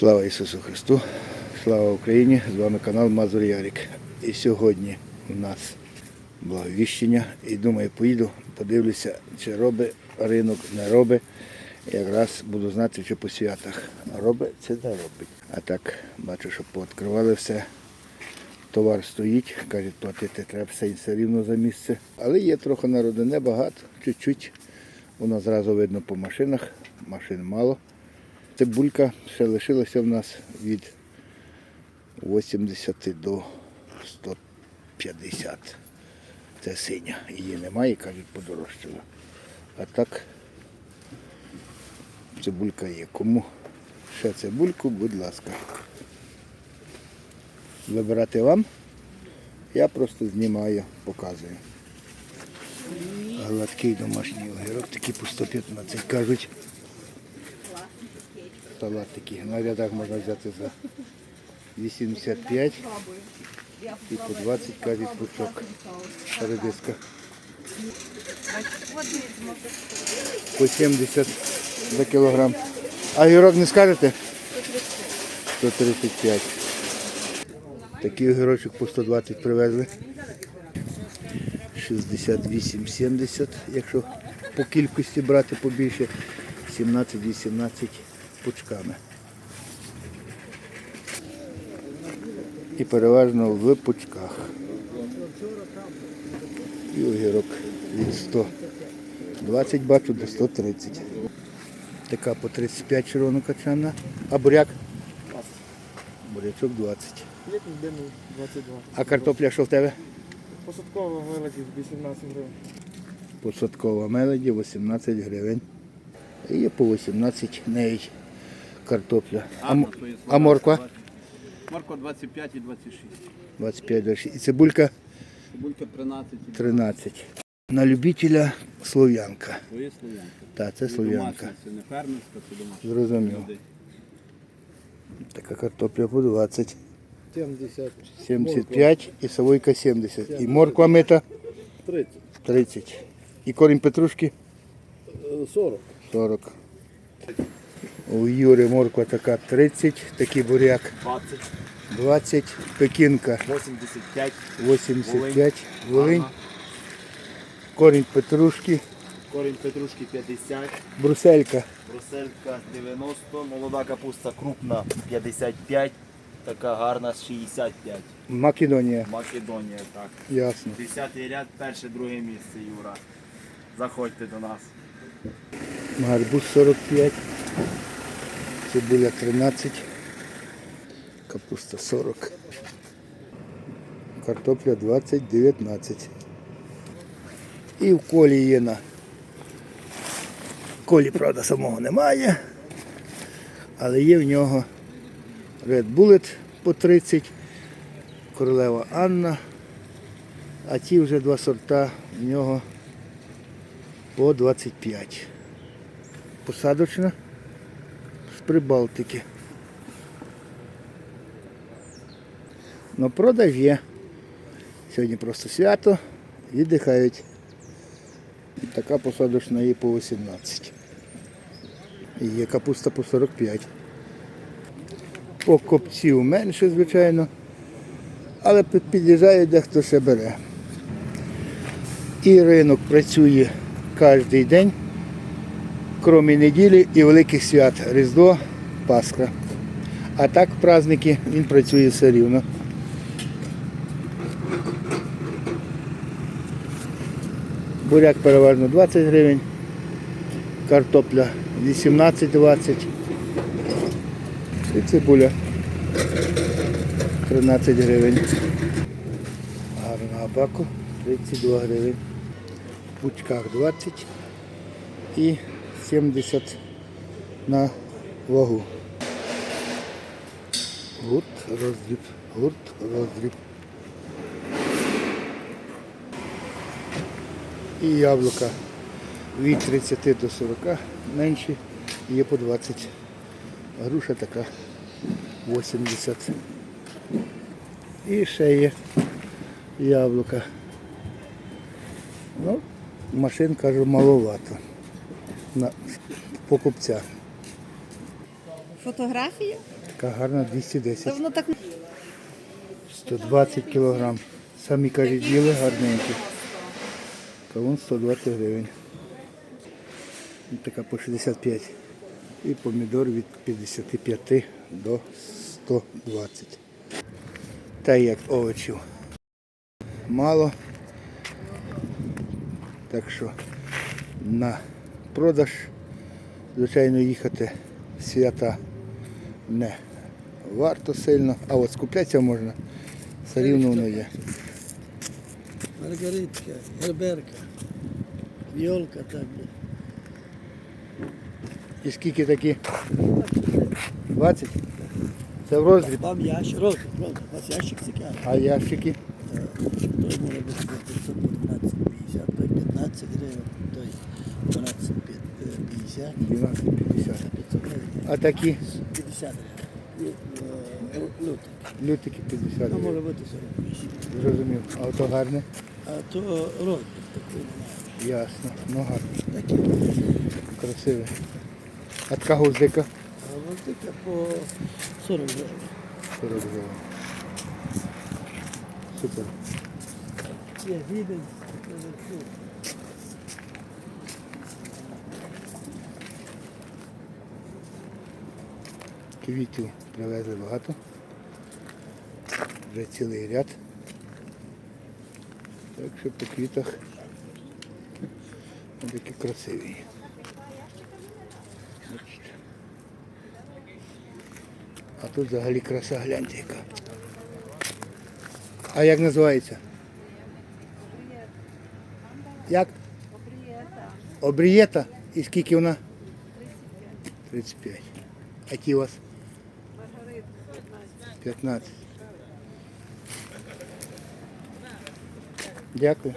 Слава Ісусу Христу! Слава Україні! З вами канал Мазур Ярик. І сьогодні у нас благовіщення. І думаю, поїду, подивлюся, чи робить ринок, не робить. Якраз буду знати, чи по святах робить чи не робить. А так бачу, що пооткривали все. Товар стоїть, кажуть, платити треба все, все рівно за місце. Але є трохи народу, небагато, чуть-чуть. Воно зразу видно по машинах, машин мало. Цибулька ще лишилася в нас від 80 до 150. Це синя. Її немає, кажуть, подорожчала. А так цибулька є. Кому ще цибульку, будь ласка. Вибирати вам. Я просто знімаю, показую. Гладкий домашній огірок, такий по 115 кажуть. Салат такий. На рядах можна взяти за 85 і по 20 кажуть пучок. Редиска. По 70 за кілограм. А огірок не скажете? 135. Такий огірочок по 120 привезли. 68-70, якщо по кількості брати побільше, 17-18 пучками. І переважно в пучках. І огірок від 120 бачу до 130. Така по 35 червонокачана. А буряк? Бурячок 20. Є південний 22. А картопля що в тебе? Посадкова вилазить 18 гривень. Посадкова мелоді 18 гривень. І є по 18 неї картопля. А, м- то є а морква? Морква 25 і 26. 25 26. І цибулька Цибулька 13 і 13. На любителя слов'янка. То є слов'янка. Так, це Це слов'янка. домашня, це не фермерська, це домашня. Зрозумів. Люди. Така картопля по 20. 70. 75 і савойка 70. І морква мита 30. 30. І корінь петрушки 40. 40. У Юри морква така 30, такий буряк 20, 20, пекінка 85, 85, Волинь, Ага. корінь петрушки, корінь петрушки 50, бруселька бруселька 90, молода капуста крупна 55, така гарна 65. Македонія. Македонія, так. Ясно. 10 ряд, перше, друге місце, Юра. Заходьте до нас. Гарбуз 45, цибуля 13, капуста 40, картопля 20, 19. І в колі є на. Колі, правда, самого немає, але є в нього Red Bullet по 30, королева Анна, а ті вже два сорта в нього по 25 посадочна Прибалтики. Ну, продаж є. Сьогодні просто свято, віддихають. Така посадочна є по 18. І є капуста по 45. По копців менше, звичайно. Але під'їжджає дехто ще бере. І ринок працює кожен день крім неділі і великих свят Різдво, Пасха. А так праздники він працює все рівно. Буряк переважно 20 гривень, картопля 18-20 і цибуля 13 гривень. Гарна абаку 32 гривень. В пучках 20 і 70 на вагу. Гурт роздріб, гурт роздріб. І яблука від 30 до 40 менші, є по 20. Груша така 80. І ще є яблука. Ну, машин кажу маловато на покупця. Фотографія? Така гарна 210. воно так 120 кілограм. Самі кажуть, біли гарненькі. Кавун 120 гривень. І Така по 65. І помідор від 55 до 120. Та як овочів. Мало. Так що на продаж, звичайно, їхати в свята не варто сильно, а от скуплятися можна. Все рівно воно є. Маргаритка, герберка, віолка так. би. І скільки такі? 20? Це в роздріб. Вам ящик, роз, роз, у вас ящик цікавий. А ящики? Той може бути по 500, по 12,50, той 15 гривень, той 12,50, 12,50. А такі 50 гривень. І, е, Лютик, лютики 50 ну може гривень. бути 48. Зрозумів. А ото гарне? А то розмір такий немає. Ясно. Ну гарно. Такі. Красиве. А така гузика? А воздика по 40 гривень. 40 гривень. Супер. Є відень, Квітів привезли багато. Вже цілий ряд. Так що по квітах такі красиві. А тут взагалі краса гляньте яка. А як називається? Як? Обрієта. І скільки вона? 35. А ті у вас? 15. Дякую.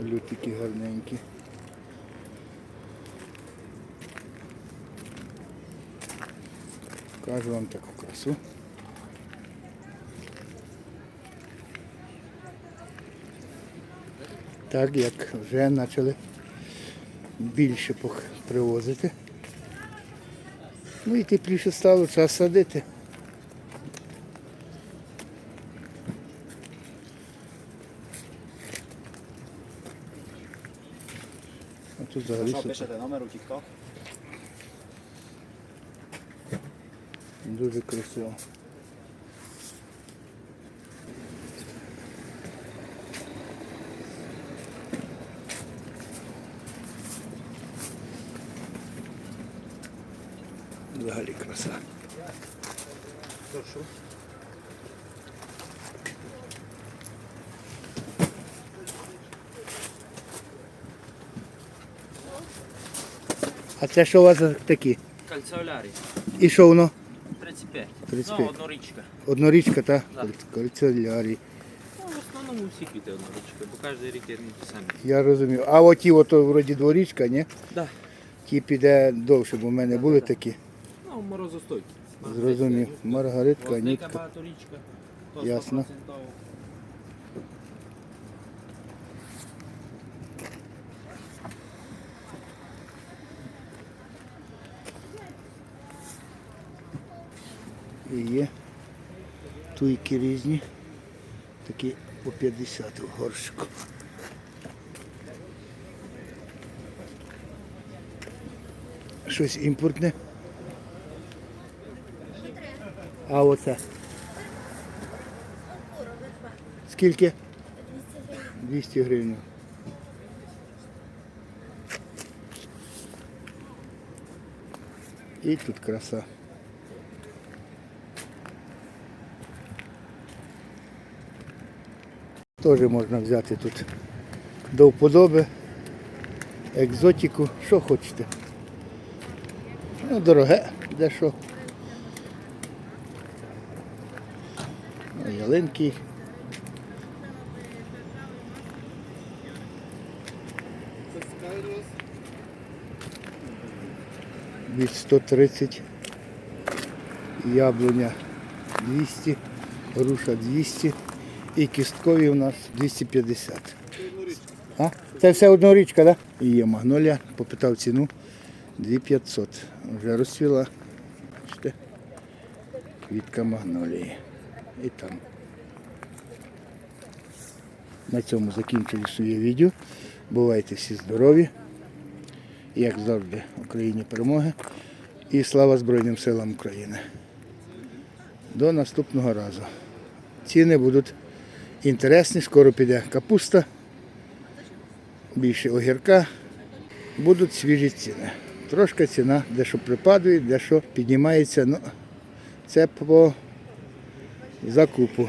Лютики гарненькі. Кажу вам таку красу. Так як вже почали більше привозити. Ну і тепліше стало час садити. А тут взагалі Що пишете номер у TikTok? Дуже красиво. Взагалі краса. А це що у вас за такі? Кальцеолярій. І що воно? 35. 35. Ну, однорічка. Однорічка, та? Так. Кольцелярій. Ну, в основному всі квіти однорічка, бо кожен рік рівні ті самі. Я розумію. А оті ото вроді дворічка, ні? Да. Ті піде довше, бо в мене були такі. Ну, морозостойкі. Зрозумів. Маргаритка, нітка. багаторічка. то Ясно. 100%. І є туйки різні. Такі по 50 в горщику. Щось імпортне. А оце? Скільки? 200 гривень. І тут краса. Теж можна взяти тут до вподоби, екзотику, що хочете. Ну, дороге, де що. Ялинки. Від 130, яблуня 200, груша 200 І кісткові у нас 250. А? Це все однорічка, так? Да? І є магнолія, попитав ціну 2500. Вже розцвіла. Бачите? Квітка магнолії. І там. На цьому закінчую своє відео. Бувайте всі здорові. Як завжди, Україні перемоги. І слава Збройним силам України. До наступного разу. Ціни будуть інтересні, скоро піде капуста, більше огірка. Будуть свіжі ціни. Трошки ціна дещо припадає, дещо піднімається. Ну, це по закупу.